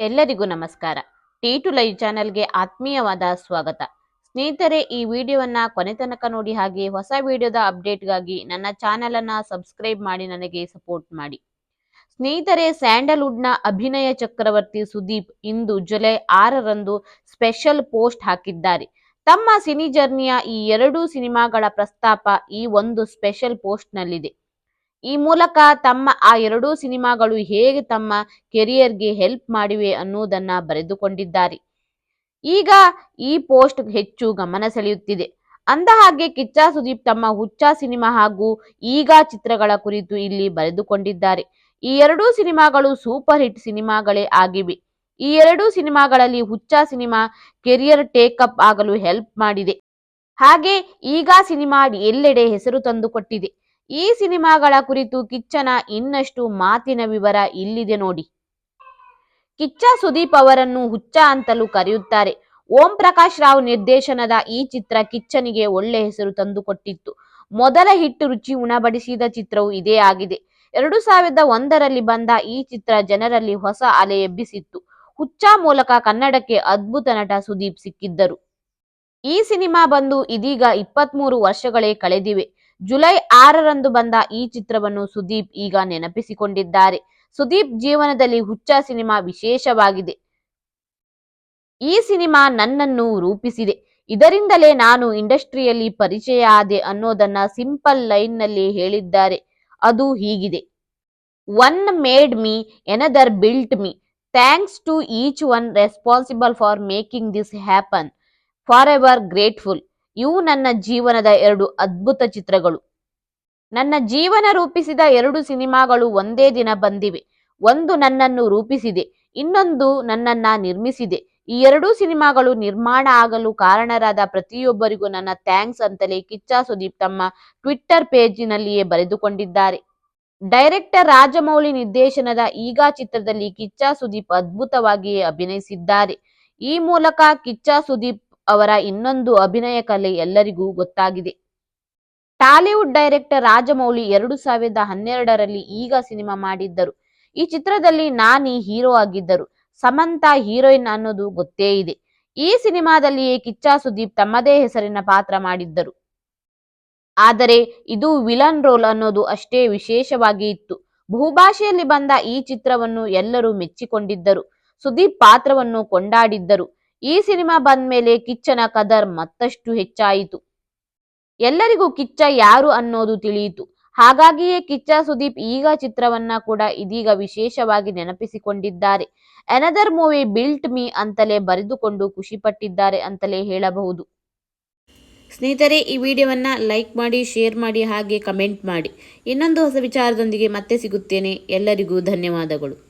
ಎಲ್ಲರಿಗೂ ನಮಸ್ಕಾರ. T to live ಚಾನೆಲ್ಗೆ ಆತ್ಮೀಯವಾದ ಸ್ವಾಗತ. ಸ್ನೇಹಿತರೆ, ಈ ವಿಡಿಯೋವನ್ನ ಕೊನೆ ತನಕ ನೋಡಿ ಹಾಗೆ ಹೊಸ ವಿಡಿಯೋದ ಅಪ್ಡೇಟ್ಗಾಗಿ ನನ್ನ ಚಾನೆಲ್ ಅನ್ನ ಸಬ್ಸ್ಕ್ರೈಬ್ ಮಾಡಿ ನನಗೆ ಸಪೋರ್ಟ್ ಮಾಡಿ. ಸ್ನೇಹಿತರೆ, ಸ್ಯಾಂಡಲ್ವುಡ್ನ ಅಭಿನಯ ಚಕ್ರವರ್ತಿ ಸುದೀಪ್ ಇಂದು ಜುಲೈ ಆರರಂದು ಸ್ಪೆಷಲ್ ಪೋಸ್ಟ್ ಹಾಕಿದ್ದಾರೆ. ತಮ್ಮ ಸಿನಿ ಜರ್ನಿಯ ಈ ಎರಡೂ ಸಿನಿಮಾಗಳ ಪ್ರಸ್ತಾಪ ಈ ಒಂದು ಸ್ಪೆಷಲ್ ಪೋಸ್ಟ್ನಲ್ಲಿದೆ. ಈ ಮೂಲಕ ತಮ್ಮ ಆ ಎರಡೂ ಸಿನಿಮಾಗಳು ಹೇಗೆ ತಮ್ಮ ಕೆರಿಯರ್ಗೆ ಹೆಲ್ಪ್ ಮಾಡಿವೆ ಅನ್ನುವುದನ್ನ ಬರೆದುಕೊಂಡಿದ್ದಾರೆ. ಈಗ ಈ ಪೋಸ್ಟ್ ಹೆಚ್ಚು ಗಮನ ಸೆಳೆಯುತ್ತಿದೆ. ಅಂದ ಹಾಗೆ ಕಿಚ್ಚ ಸುದೀಪ್ ತಮ್ಮ ಹುಚ್ಚ ಸಿನಿಮಾ ಹಾಗೂ ಈಗ ಚಿತ್ರಗಳ ಕುರಿತು ಇಲ್ಲಿ ಬರೆದುಕೊಂಡಿದ್ದಾರೆ. ಈ ಎರಡೂ ಸಿನಿಮಾಗಳು ಸೂಪರ್ ಹಿಟ್ ಸಿನಿಮಾಗಳೇ ಆಗಿವೆ. ಈ ಎರಡೂ ಸಿನಿಮಾಗಳಲ್ಲಿ Huccha cinema career take up ಆಗಲು ಹೆಲ್ಪ್ ಮಾಡಿದೆ. ಹಾಗೆ ಈಗ ಸಿನಿಮಾ ಎಲ್ಲೆಡೆ ಹೆಸರು ತಂದುಕೊಟ್ಟಿದೆ. ಈ ಸಿನಿಮಾಗಳ ಕುರಿತು ಕಿಚ್ಚನ ಇನ್ನಷ್ಟು ಮಾತಿನ ವಿವರ ಇಲ್ಲಿದೆ ನೋಡಿ. ಕಿಚ್ಚ ಸುದೀಪ್ ಅವರನ್ನು ಹುಚ್ಚ ಅಂತಲೂ ಕರೆಯುತ್ತಾರೆ. ಓಂ ಪ್ರಕಾಶ್ ರಾವ್ ನಿರ್ದೇಶನದ ಈ ಚಿತ್ರ ಕಿಚ್ಚನಿಗೆ ಒಳ್ಳೆ ಹೆಸರು ತಂದುಕೊಟ್ಟಿತ್ತು. ಮೊದಲ ಹಿಟ್ ರುಚಿ ಉಣಬಡಿಸಿದ ಚಿತ್ರವು ಇದೇ ಆಗಿದೆ. ಎರಡು ಸಾವಿರದ ಒಂದರಲ್ಲಿ ಬಂದ ಈ ಚಿತ್ರ ಜನರಲ್ಲಿ ಹೊಸ ಅಲೆ ಎಬ್ಬಿಸಿತ್ತು. ಹುಚ್ಚ ಮೂಲಕ ಕನ್ನಡಕ್ಕೆ ಅದ್ಭುತ ನಟ ಸುದೀಪ್ ಸಿಕ್ಕಿದ್ದರು. ಈ ಸಿನಿಮಾ ಬಂದು ಇದೀಗ ಇಪ್ಪತ್ಮೂರು ವರ್ಷಗಳೇ ಕಳೆದಿವೆ. ಜುಲೈ ಆರರಂದು ಬಂದ ಈ ಚಿತ್ರವನ್ನು ಸುದೀಪ್ ಈಗ ನೆನಪಿಸಿಕೊಂಡಿದ್ದಾರೆ. ಸುದೀಪ್ ಜೀವನದಲ್ಲಿ ಹುಚ್ಚ ಸಿನಿಮಾ ವಿಶೇಷವಾಗಿದೆ. ಈ ಸಿನಿಮಾ ನನ್ನನ್ನು ರೂಪಿಸಿದೆ. ಇದರಿಂದಲೇ ನಾನು ಇಂಡಸ್ಟ್ರಿಯಲ್ಲಿ ಪರಿಚಯ ಆದೆ ಅನ್ನೋದನ್ನ ಸಿಂಪಲ್ ಲೈನ್ನಲ್ಲಿ ಹೇಳಿದ್ದಾರೆ. ಅದು ಹೀಗಿದೆ. One made me, another built me. Thanks to each one responsible for making this happen. Forever grateful. ಇವು ನನ್ನ ಜೀವನದ ಎರಡು ಅದ್ಭುತ ಚಿತ್ರಗಳು. ನನ್ನ ಜೀವನ ರೂಪಿಸಿದ ಎರಡು ಸಿನಿಮಾಗಳು ಒಂದೇ ದಿನ ಬಂದಿವೆ. ಒಂದು ನನ್ನನ್ನು ರೂಪಿಸಿದೆ, ಇನ್ನೊಂದು ನನ್ನನ್ನ ನಿರ್ಮಿಸಿದೆ. ಈ ಎರಡೂ ಸಿನಿಮಾಗಳು ನಿರ್ಮಾಣ ಆಗಲು ಕಾರಣರಾದ ಪ್ರತಿಯೊಬ್ಬರಿಗೂ ನನ್ನ ಥ್ಯಾಂಕ್ಸ್ ಅಂತಲೇ ಕಿಚ್ಚ ಸುದೀಪ್ ತಮ್ಮ ಟ್ವಿಟ್ಟರ್ ಪೇಜಿನಲ್ಲಿಯೇ ಬರೆದುಕೊಂಡಿದ್ದಾರೆ. ಡೈರೆಕ್ಟರ್ ರಾಜಮೌಳಿ ನಿರ್ದೇಶನದ ಈಗ ಚಿತ್ರದಲ್ಲಿ ಕಿಚ್ಚ ಸುದೀಪ್ ಅದ್ಭುತವಾಗಿಯೇ ಅಭಿನಯಿಸಿದ್ದಾರೆ. ಈ ಮೂಲಕ ಕಿಚ್ಚ ಸುದೀಪ್ ಅವರ ಇನ್ನೊಂದು ಅಭಿನಯ ಕಲೆ ಎಲ್ಲರಿಗೂ ಗೊತ್ತಾಗಿದೆ. ಟಾಲಿವುಡ್ ಡೈರೆಕ್ಟರ್ ರಾಜಮೌಳಿ ಎರಡು ಸಾವಿರದ ಹನ್ನೆರಡರಲ್ಲಿ ಈಗ ಸಿನಿಮಾ ಮಾಡಿದ್ದರು. ಈ ಚಿತ್ರದಲ್ಲಿ ನಾನಿ ಹೀರೋ ಆಗಿದ್ದರು. ಸಮಂತಾ ಹೀರೋಯಿನ್ ಅನ್ನೋದು ಗೊತ್ತೇ ಇದೆ. ಈ ಸಿನಿಮಾದಲ್ಲಿಯೇ ಕಿಚ್ಚ ಸುದೀಪ್ ತಮ್ಮದೇ ಹೆಸರಿನ ಪಾತ್ರ ಮಾಡಿದ್ದರು. ಆದರೆ ಇದು ವಿಲನ್ ರೋಲ್ ಅನ್ನೋದು ಅಷ್ಟೇ ವಿಶೇಷವಾಗಿ ಇತ್ತು. ಬಹುಭಾಷೆಯಲ್ಲಿ ಬಂದ ಈ ಚಿತ್ರವನ್ನು ಎಲ್ಲರೂ ಮೆಚ್ಚಿಕೊಂಡಿದ್ದರು. ಸುದೀಪ್ ಪಾತ್ರವನ್ನು ಕೊಂಡಾಡಿದ್ದರು. ಈ ಸಿನಿಮಾ ಬಂದ್ಮೇಲೆ ಕಿಚ್ಚನ ಕದರ್ ಮತ್ತಷ್ಟು ಹೆಚ್ಚಾಯಿತು. ಎಲ್ಲರಿಗೂ ಕಿಚ್ಚ ಯಾರು ಅನ್ನೋದು ತಿಳಿಯಿತು. ಹಾಗಾಗಿಯೇ ಕಿಚ್ಚ ಸುದೀಪ್ ಈಗ ಚಿತ್ರವನ್ನ ಕೂಡ ಇದೀಗ ವಿಶೇಷವಾಗಿ ನೆನಪಿಸಿಕೊಂಡಿದ್ದಾರೆ. ಅನದರ್ ಮೂವಿ ಬಿಲ್ಟ್ ಮೀ ಅಂತಲೇ ಬರೆದುಕೊಂಡು ಖುಷಿಪಟ್ಟಿದ್ದಾರೆ ಅಂತಲೇ ಹೇಳಬಹುದು. ಸ್ನೇಹಿತರೆ, ಈ ವಿಡಿಯೋವನ್ನು ಲೈಕ್ ಮಾಡಿ, ಶೇರ್ ಮಾಡಿ, ಹಾಗೆ ಕಮೆಂಟ್ ಮಾಡಿ. ಇನ್ನೊಂದು ಹೊಸ ವಿಚಾರದೊಂದಿಗೆ ಮತ್ತೆ ಸಿಗುತ್ತೇನೆ. ಎಲ್ಲರಿಗೂ ಧನ್ಯವಾದಗಳು.